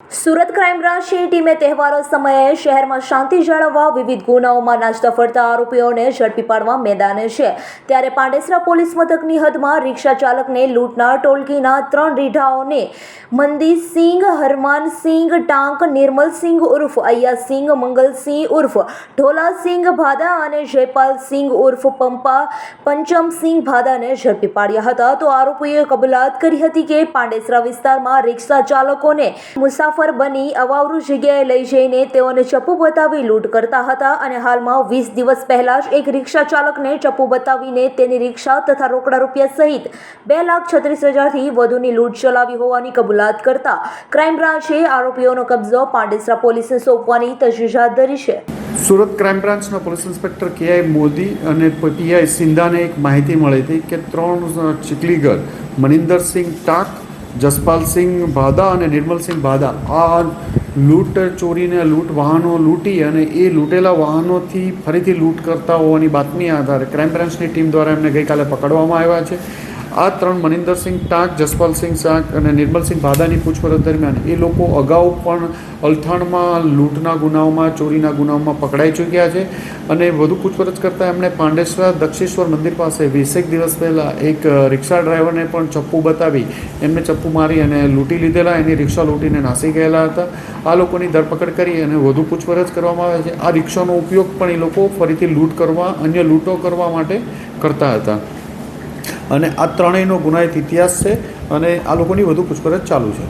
Surat crime બ્રાન્ચની ટીમે તહેવારો સમયે શહેરમાં શાંતિ જાળવવા વિવિધ ગુનાઓમાં નાચતા ફરતા આરોપીઓને ઝડપી પાડવા મેદાને છે. ત્યારે પાંડેસરા પોલીસ મથકની હદમાં રિક્ષા ચાલકને લૂંટનાર ટોલકીના ત્રણ રીઢાઓને મંદીસિંહ હરમાનસિંહ ટાંક નિર્મલસિંહ ઉર્ફ અય્યાસિંહ મંગલસિંહ ઉર્ફ ઢોલાસિંહ ભાદા અને જયપાલસિંહ ઉર્ફ, પંપા પંચમસિંહ ભાદાને ઝડપી પાડ્યા હતા. તો આરોપીએ કબૂલાત કરી હતી કે પાંડેસરા વિસ્તારમાં રિક્ષા ચાલકોને મુસાફર બની અવાવરૂ જગ્યાએ લઈ જઈને તેઓને ચપ્પુ બતાવી લૂંટ કરતા હતા અને હાલમાં વીસ દિવસ પહેલાં જ એક રિક્ષા ચાલકને ચપ્પુ બતાવીને તેની રિક્ષા તથા રોકડા રૂપિયા સહિત બે લાખ છત્રીસ હજારથી વધુની લૂંટ ચલાવી હોવાની કબૂલાત કરતા ક્રાઇમ બ્રાન્ચે આરોપીઓનો કબજો પાંડેસરા પોલીસને સોંપવાની તજવીજ હાથ ધરી છે. સુરત ક્રાઇમ બ્રાન્ચના police inspector K I Modi અને પીઆઈ સિંધાને એક માહિતી મળી હતી કે ત્રણ ચીકલીગર મનિંદરસિંહ ટાક જસપાલસિંહ ભાદા અને નિર્મલસિંહ ભાદા આ લૂંટ ચોરીને, લૂંટ વાહનો લૂંટી અને એ લૂંટેલા વાહનોથી ફરીથી લૂંટ કરતા હોવાની બાતમી આધારે ક્રાઇમ બ્રાન્ચની ટીમ દ્વારા એમને ગઈકાલે પકડવામાં આવ્યા છે. આ ત્રણ મનિંદરસિંહ ટાંક, જસપાલસિંહ શાક અને નિર્મલસિંહ ભાદાની પૂછપરછ દરમિયાન એ લોકો અગાઉ પણ અલથાણમાં, લૂંટના ગુનાઓમાં, ચોરીના ગુનાઓમાં પકડાઈ ચૂક્યા છે અને વધુ પૂછપરછ કરતાં એમણે પાંડેશ્વર દક્ષેશ્વર મંદિર પાસે વીસેક દિવસ પહેલાં એક રિક્ષા ડ્રાઈવરને પણ ચપ્પુ બતાવી, એમને ચપ્પુ મારી અને લૂંટી લીધેલા. એની રિક્ષા લૂંટીને નાસી ગયેલા હતા. આ લોકોની ધરપકડ કરી અને વધુ પૂછપરછ કરવામાં આવે છે. આ રિક્ષાનો ઉપયોગ પણ એ લોકો ફરીથી લૂંટ કરવા, અન્ય લૂંટો કરવા માટે કરતા હતા. અને આ ત્રણેયનો ગુનાહિત ઇતિહાસ છે અને આ લોકોની વધુ પૂછપરછ ચાલુ છે.